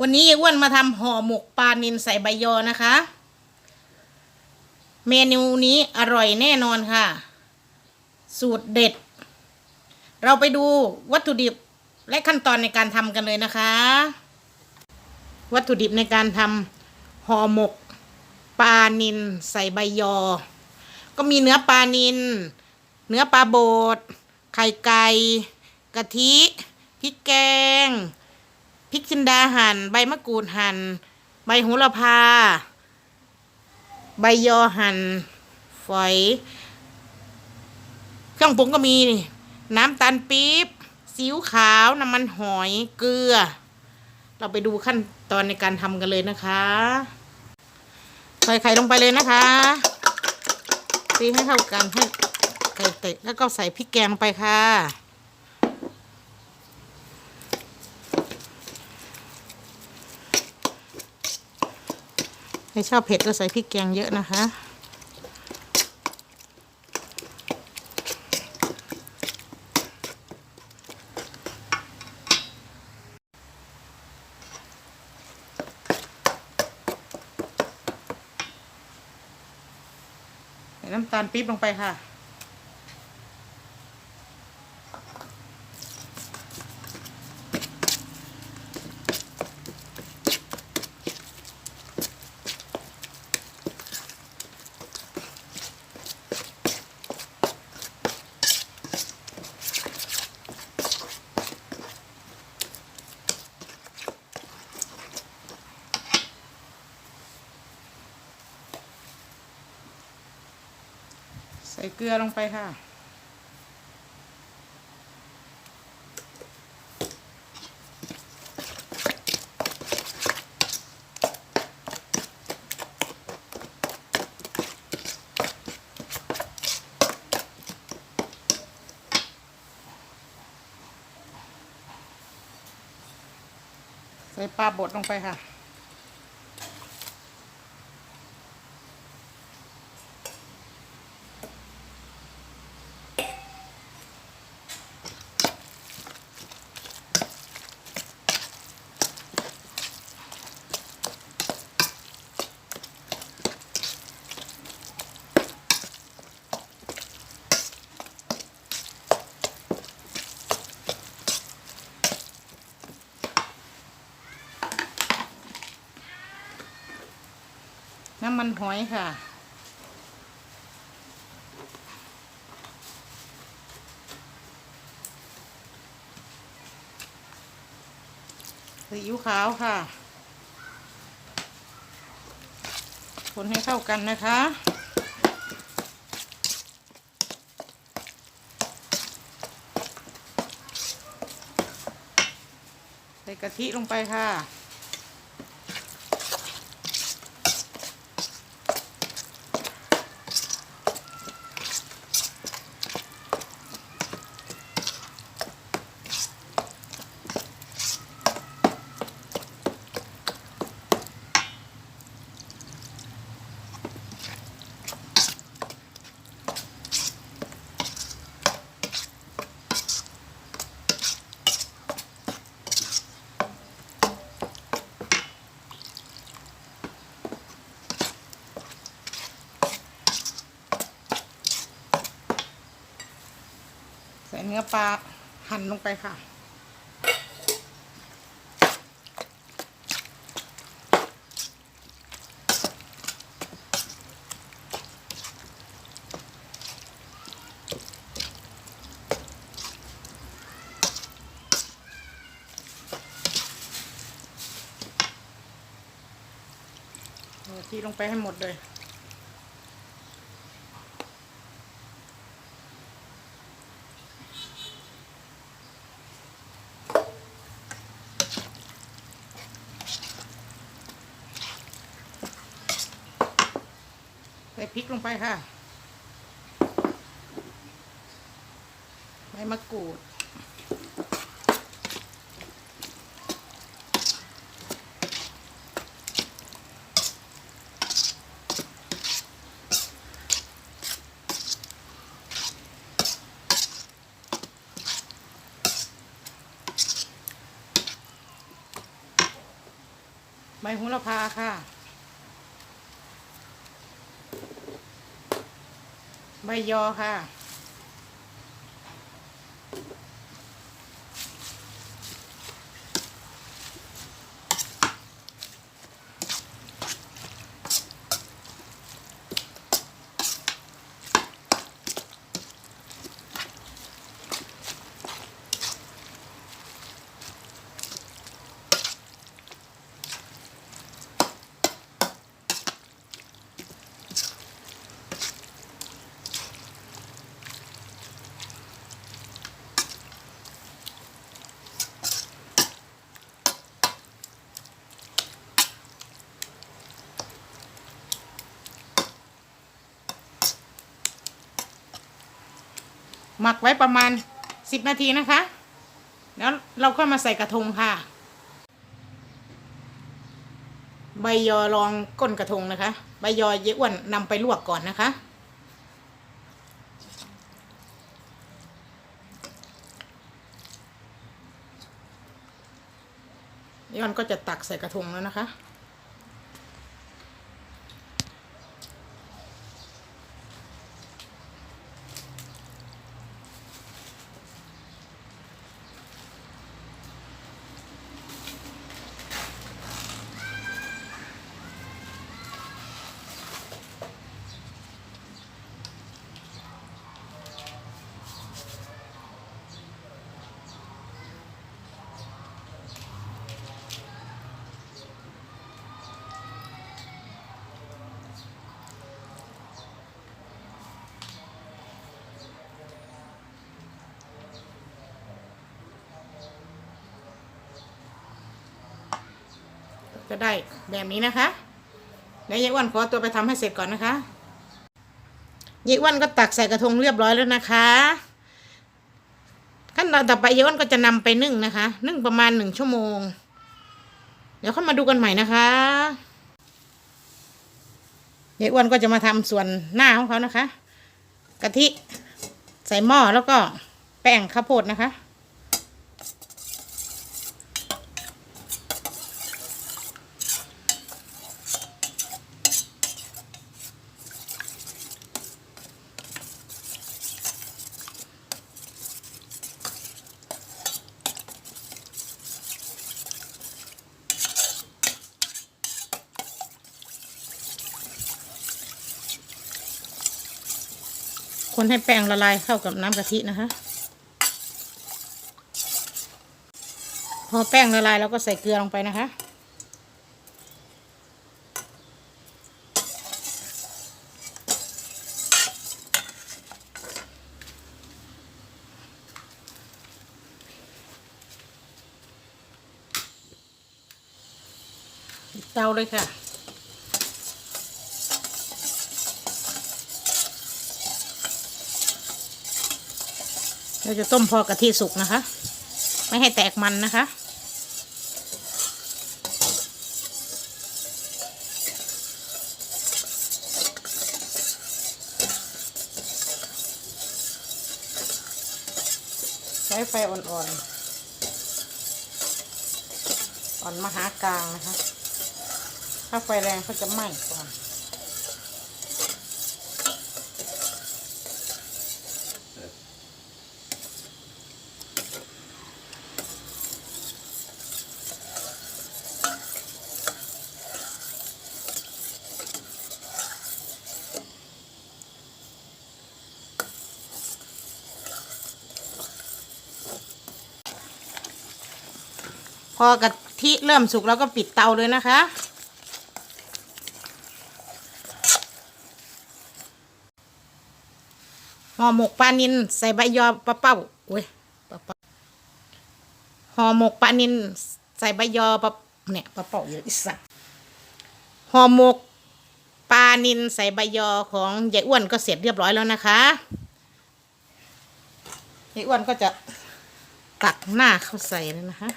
วันนี้ยายอ้วนมาทำห่อหมกปลานิลใส่ใบยอนะคะ เมนูนี้อร่อยแน่นอนค่ะ สูตรเด็ด เราไปดูวัตถุดิบและขั้นตอนในการทำกันเลยนะคะ วัตถุดิบในการทำห่อหมกปลานิลใส่ใบยอ ก็มีเนื้อปลานิล เนื้อปลาโบด ไข่ไก่กะทิพริกแกง พริกจินดาหัน่นใบมะกรูดหัน่นใบโหระพา ใบยอหัน่นฝอยเครื่องปรุงก็มีน้ำตาลปี๊บซีอิ๊วขาวน้ำมันหอยเกลือ เราไปดูขั้นตอนในการทำกันเลยนะคะใส่ไข่ลงไปเลยนะคะตีให้เข้ากันให้ไข่เตะแล้วก็ใส่พริกแกงลงไปค่ะ ใครชอบเผ็ดก็ใส่พริกแกงเยอะนะคะ ใส่น้ำตาลปี๊บลงไปค่ะ ส่เกลือลงไปค่ะ ใส่ปลาบดลงไปค่ะ น้ำมันหอยค่ะ ซีอิ๊วขาวค่ะ คนให้เข้ากันนะคะใส่กะทิลงไปค่ะาหั่นลงไปค่ะ ที่ลงไปให้หมดเลย พริกลงไปค่ะ ใบมะกรูด ใบโหระพาค่ะ ใบยอค่ะ หมักไว้ประมาณสิบนาทีนะคะ แล้วเราก็มาใส่กระทงค่ะ ใบยอรองก้นกระทงนะคะ ใบยอเยอ้วนนำไปลวกก่อนนะคะเยอ้วนก็จะตักใส่กระทงแล้วนะคะ จะได้แบบนี้นะคะเดี๋ยวยายอ้วนขอตัวไปทำให้เสร็จก่อนนะคะยายอ้วนก็ตักใส่กระทงเรียบร้อยแล้วนะคะขั้นตอนต่อไปยายอ้วนก็จะนำไปนึ่งนะคะ นึ่งประมาณหนึ่งชั่วโมง เดี๋ยวเข้ามาดูกันใหม่นะคะยายอ้วนก็จะมาทำส่วนหน้าของเขานะคะ กะทิใส่หม้อแล้วก็แป้งข้าวโพดนะคะ คนให้แป้งละลายเข้ากับน้ำกะทินะคะ พอแป้งละลายเราก็ใส่เกลือลงไปนะคะ เตาเลยค่ะ เราจะต้มพอกะทิสุกนะคะ ไม่ให้แตกมันนะคะ ใช้ไฟอ่อนๆอ่อนมหากลางนะคะ ถ้าไฟแรงเขาจะไหม้ก่อน อกะทิเริ่มสุกแล้วก็ปิดเตาเลยนะคะ ห่อหมกปลานินใส่ใบยอปลาเป้าโอ้ยปลาเป้าห่อหมกปลานินใส่ใบยอปลาเนี่ยปลาเป้าเยอะอีสัตว์ห่อหมกปลานินใส่ใบยอของยายอ้วนก็เสร็จเรียบร้อยแล้วนะคะยายอ้วนก็จะตักหน้าเข้าใส่เลยนะคะ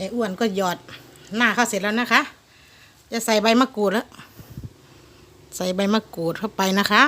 ยายอ้วนก็หยอดหน้าเข้าเสร็จแล้วนะคะ จะใส่ใบมะกรูดแล้ว ใส่ใบมะกรูดเข้าไปนะคะ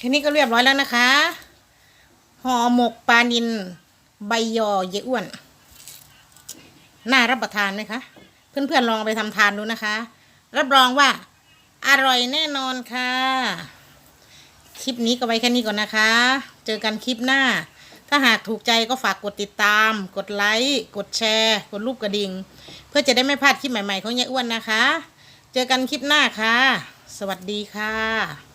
แค่นี้ก็เรียบร้อยแล้วนะคะห่อหมกปลานินใบยอเยอ้วน น่ารับประทานไหมคะเพื่อนๆลองไปทำทานดูนะคะ รับรองว่าอร่อยแน่นอนค่ะ คลิปนี้ก็ไว้แค่นี้ก่อนนะคะ เจอกันคลิปหน้า ถ้าหากถูกใจก็ฝากกดติดตาม กดไลค์ กดแชร์ กดรูปกระดิ่ง เพื่อจะได้ไม่พลาดคลิปใหม่ๆของยายอ้วนนะคะ เจอกันคลิปหน้าค่ะ สวัสดีค่ะ